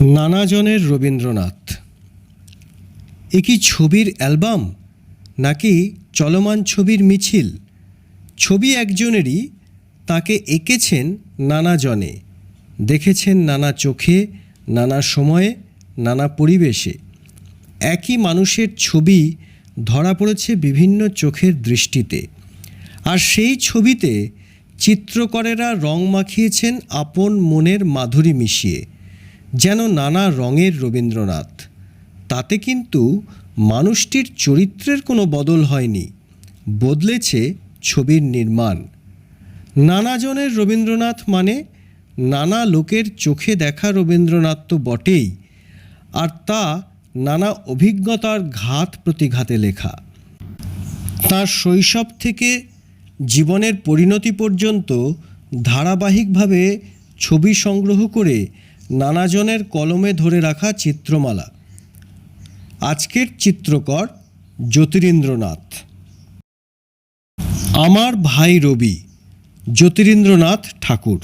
নানাজনের রবীন্দ্রনাথ। এ কি ছবির অ্যালবাম নাকি চলমান ছবির মিছিল? ছবি একজনেরই, তাকে এঁকেছেন নানাজনে। দেখেছেন নানা চোখে, নানা সময়ে, নানা পরিবেশে। একই মানুষের ছবি ধরা পড়েছে বিভিন্ন চোখের দৃষ্টিতে। আর সেই ছবিতে চিত্রকরেরা রং মাখিয়েছেন আপন মনের মাধুরী মিশিয়ে। যেন নানা রঙের রবীন্দ্রনাথ। তাতে কিন্তু মানুষটির চরিত্রের কোনো বদল হয়নি, বদলেছে ছবির নির্মাণ। নানাজনের রবীন্দ্রনাথ মানে নানা লোকের চোখে দেখা রবীন্দ্রনাথ তো বটেই, আর তা নানা অভিজ্ঞতার ঘাত প্রতিঘাতে লেখা। তার শৈশব থেকে জীবনের পরিণতি পর্যন্ত ধারাবাহিকভাবে ছবি সংগ্রহ করে নানাজনের কলমে ধরে রাখা চিত্রমালা। আজকের চিত্রকর জ্যোতিরিন্দ্রনাথ। আমার ভাই রবি, জ্যোতিরিন্দ্রনাথ ঠাকুর।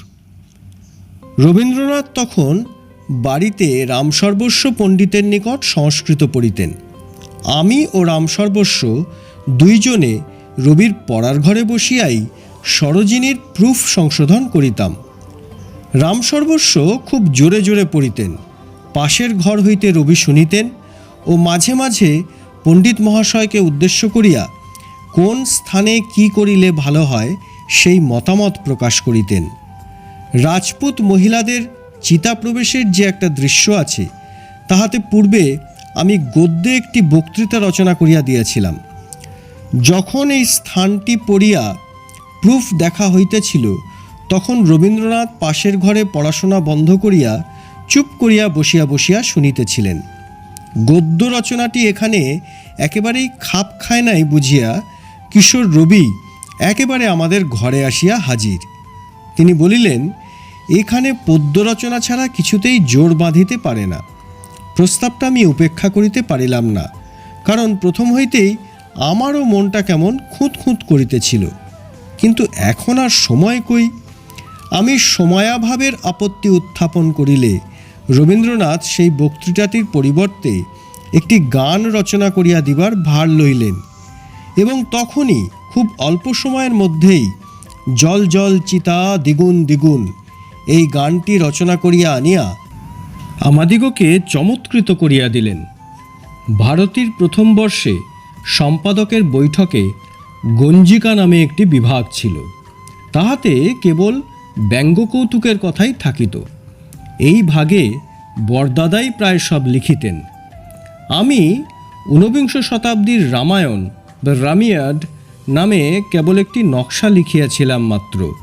রবীন্দ্রনাথ তখন বাড়িতে রামসর্বস্ব পণ্ডিতের নিকট সংস্কৃত পড়িতেন। আমি ও রামসর্বস্ব দুইজনে রবির পড়ার ঘরে বসিয়াই সরোজিনীর প্রুফ সংশোধন করিতাম। রামসর্বস্ব খুব জোরে জোরে পড়িতেন। পাশের ঘর হইতে রবি শুনিতেন ও মাঝে মাঝে পণ্ডিত মহাশয়কে উদ্দেশ্য করিয়া কোন স্থানে কি করিলে ভালো হয় সেই মতামত প্রকাশ করিতেন। রাজপুত মহিলাদের চিতা প্রবেশের যে একটা দৃশ্য আছে, তাহাতে পূর্বে আমি গদ্যে একটি বক্তৃতা রচনা করিয়া দিয়াছিলাম। যখন এই স্থানটি পড়িয়া প্রুফ দেখা হইতেছিল তখন রবীন্দ্রনাথ পাশের ঘরে পড়াশোনা বন্ধ করিয়া চুপ করিয়া বসিয়া বসিয়া শুনিতেছিলেন। গদ্য রচনাটি এখানে একেবারেই খাপ খায় নাই বুঝিয়া কিশোর রবি একেবারে আমাদের ঘরে আসিয়া হাজির। তিনি বলিলেন, এখানে পদ্য রচনা ছাড়া কিছুতেই জোর বাঁধিতে পারে না। প্রস্তাবটা আমি উপেক্ষা করিতে পারিলাম না। কারণ প্রথম হইতেই আমারও মনটা কেমন খুঁত খুঁত করিতেছিল। কিন্তু এখন আর সময় কই আমি সময়াভাবের আপত্তি উত্থাপন করিলে রবীন্দ্রনাথ সেই বক্তৃতাটির পরিবর্তে একটি গান রচনা করিয়া দিবার ভার লইলেন এবং তখনই খুব অল্প সময়ের মধ্যেই জল জল চিতা দ্বিগুণ দ্বিগুণ এই গানটি রচনা করিয়া আনিয়া আমাদিগকে চমৎকৃত করিয়া দিলেন। ভারতীর প্রথম বর্ষে সম্পাদকের বৈঠকে গঞ্জিকা নামে একটি বিভাগ ছিল। তাহাতে কেবল ব্যঙ্গকৌতুকের কথাই থাকিত। এই ভাগে বরদাদাই প্রায় সব লিখিতেন। আমি ঊনবিংশ শতাব্দীর রামায়ণ, দ্য রামিয়াড, নামে কেবল একটি নকশা লিখিয়াছিলাম মাত্র।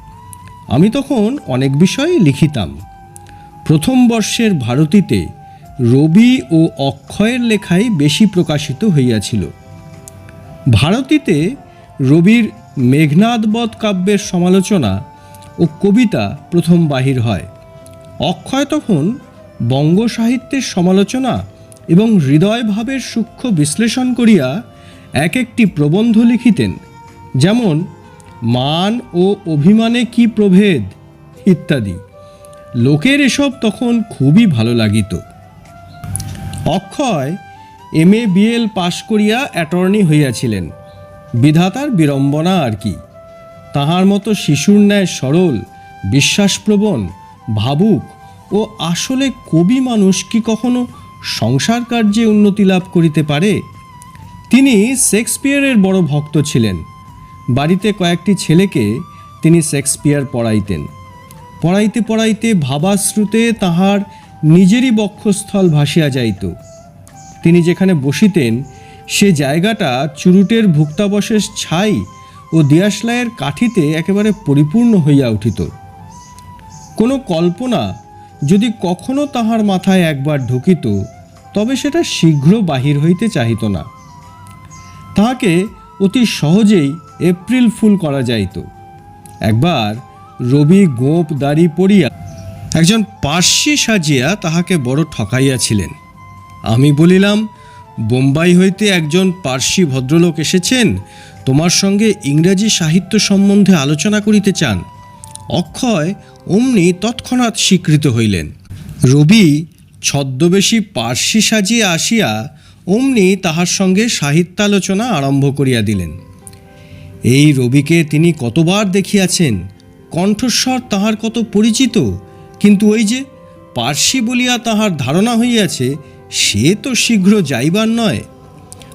আমি তখন অনেক বিষয় লিখিতাম। প্রথম বর্ষের ভারতীতে রবি ও অক্ষয়ের লেখাই বেশি প্রকাশিত হইয়াছিল। ভারতীতে রবির মেঘনাদবধ কাব্যের সমালোচনা ও কবিতা প্রথম বাহির হয়। অক্ষয় তখন বঙ্গ সাহিত্যের সমালোচনা এবং হৃদয়ভাবের সূক্ষ্ম বিশ্লেষণ করিয়া এক একটি প্রবন্ধ লিখিতেন, যেমন, মান ও অভিমানে কি প্রভেদ? ইত্যাদি। লোকের এসব তখন খুবই ভালো লাগিত। অক্ষয় এম এ বিএল পাশ করিয়া অ্যাটর্নি হইয়াছিলেন। বিধাতার বিড়ম্বনা আর কি। তাহার মতো শিশুর ন্যায় সরল, বিশ্বাসপ্রবণ, ভাবুক ও আসলে কবি মানুষ কি কখনো সংসার কার্যে উন্নতি লাভ করিতে পারে? তিনি শেক্সপিয়ারের বড় ভক্ত ছিলেন। বাড়িতে কয়েকটি ছেলেকে তিনি শেক্সপিয়ার পড়াইতেন। পড়াইতে পড়াইতে ভাবাশ্রুতে তাহার নিজেরই বক্ষস্থল ভাসিয়া যাইত। তিনি যেখানে বসিতেন, সে জায়গাটা চুরুটের ভুক্তাবশেষ ছাই ও দিয়াশলাইয়ের কাঠিতে একেবারে পরিপূর্ণ হইয়া উঠিত। কোনো কল্পনা যদি কখনো তাহার মাথায় একবার ঢুকিত, তবে সেটা শীঘ্র বাহির হইতে চাহিত না। তাহাকে অতি সহজেই এপ্রিল ফুল করা যাইত। একবার রবি গোপ দাড়ি পড়িয়া একজন পার্সি সাজিয়া তাহাকে বড় ঠকাইয়াছিলেন। আমি বলিলাম, বোম্বাই হইতে একজন পার্সি ভদ্রলোক এসেছেন তোমার সঙ্গে ইংরাজি সাহিত্য সম্বন্ধে আলোচনা করিতে চান। অক্ষয় অমনি তৎক্ষণাৎ স্বীকৃত হইলেন। রবি ছদ্মবেশী পার্সি সাজিয়ে আসিয়া অমনি তাহার সঙ্গে সাহিত্যালোচনা আরম্ভ করিয়া দিলেন। এই রবিকে তিনি কতবার দেখিয়াছেন, কণ্ঠস্বর তাহার কত পরিচিত, কিন্তু ওই যে পার্সি বলিয়া তাহার ধারণা হইয়াছে, সে তো শীঘ্র যাইবার নয়।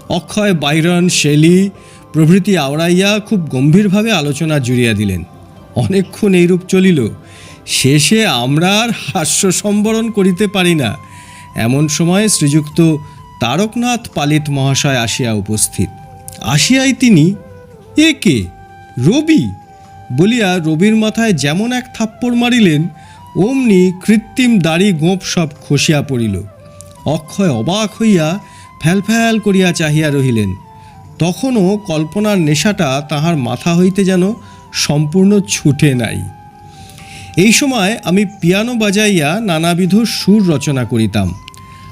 অক্ষয় বাইরন, শেলি প্রভৃতি আওড়াইয়া খুব গম্ভীরভাবে আলোচনা জুড়িয়া দিলেন। অনেকক্ষণ এইরূপ চলিল। শেষে আমরা আর হাস্য সম্বরণ করিতে পারি না। এমন সময় শ্রীযুক্ত তারকনাথ পালিত মহাশয় আসিয়া উপস্থিত। আসিয়াই তিনি, এ কে? রবি? বলিয়া রবির মাথায় যেমন এক থাপ্পড় মারিলেন, অমনি কৃত্রিম দাড়ি গোঁপ সব খসিয়া পড়িল। অক্ষয় অবাক হইয়া ফ্যাল ফ্যাল করিয়া চাহিয়া রহিলেন। তখনও কল্পনার নেশাটা তাহার মাথা হইতে যেন সম্পূর্ণ ছুটে নাই। এই সময় আমি পিয়ানো বাজাইয়া নানাবিধ সুর রচনা করিতাম।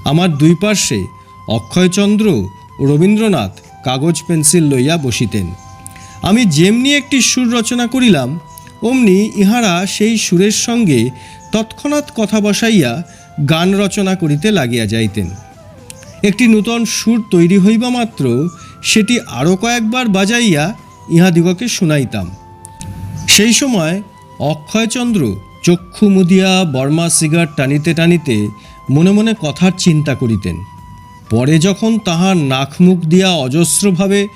আমার দুই পার্শ্বে অক্ষয়চন্দ্র রবীন্দ্রনাথ কাগজ পেন্সিল লইয়া বসিতেন। আমি যেমনি একটি সুর রচনা করিলাম, অমনি ইহারা সেই সুরের সঙ্গে তৎক্ষণাৎ কথা বসাইয়া গান রচনা করিতে লাগিয়া যাইতেন। একটি নূতন সুর তৈরি হইবা মাত্র সেটি আরও কয়েকবার বাজাইয়া ইহাদিগকে শুনাইতাম। সেই সময় অক্ষয়চন্দ্র চক্ষু মুদিয়া বর্মা সিগার টানিতে টানিতে মনে মনে কথার চিন্তা করিতেন। পরে যখন তাহার নাক মুখ দিয়া অজস্রভাবে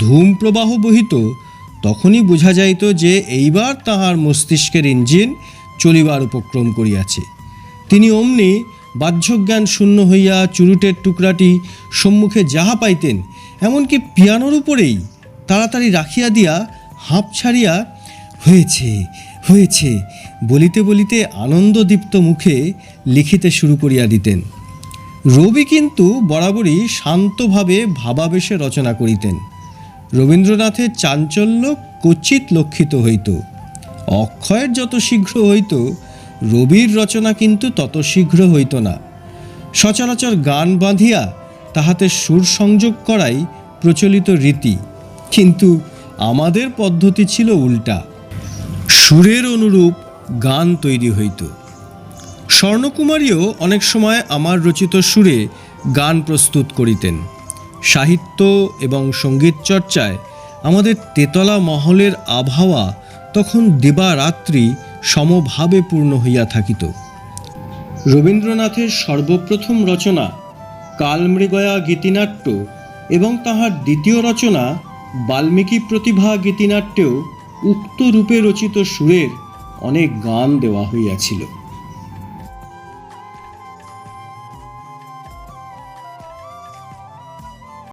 ধূম প্রবাহ বহিত, তখনই বোঝা যাইত যে এইবার তাহার মস্তিষ্কের ইঞ্জিন চলিবার উপক্রম করিয়াছে। তিনি অমনি বাহ্যজ্ঞান শূন্য হইয়া চুরুটের টুকরাটি সম্মুখে যাহা পাইতেন এমনকি পিয়ানোর উপরেই তাড়াতাড়ি রাখিয়া দিয়া হাঁপ ছাড়িয়া, হয়েছে হয়েছে, বলিতে বলিতে আনন্দদীপ্ত মুখে লিখিতে শুরু করিয়া দিতেন। রবি কিন্তু বরাবরই শান্তভাবে ভাবাবেশে রচনা করিতেন। রবীন্দ্রনাথের চাঞ্চল্য কচিত লক্ষিত হইত। অক্ষয়ের যত শীঘ্র হইত, রবির রচনা কিন্তু তত শীঘ্র হইত না। সচরাচর গান বাঁধিয়া তাহাতে সুর সংযোগ করাই প্রচলিত রীতি। কিন্তু আমাদের পদ্ধতি ছিল উল্টা। সুরের অনুরূপ গান তৈরি হইত। স্বর্ণকুমারীও অনেক সময় আমার রচিত সুরে গান প্রস্তুত করিতেন। সাহিত্য এবং সংগীত চর্চায় আমাদের তেতলা মহলের আবহাওয়া তখন দিবারাত্রি সমভাবে পূর্ণ হইয়া থাকিত। রবীন্দ্রনাথের সর্বপ্রথম রচনা কালমৃগয়া গীতিনাট্য এবং তাহার দ্বিতীয় রচনা বাল্মীকি প্রতিভা গীতিনাট্যেও উক্ত রূপে রচিত সুরের অনেক গান দেওয়া হইয়াছিল।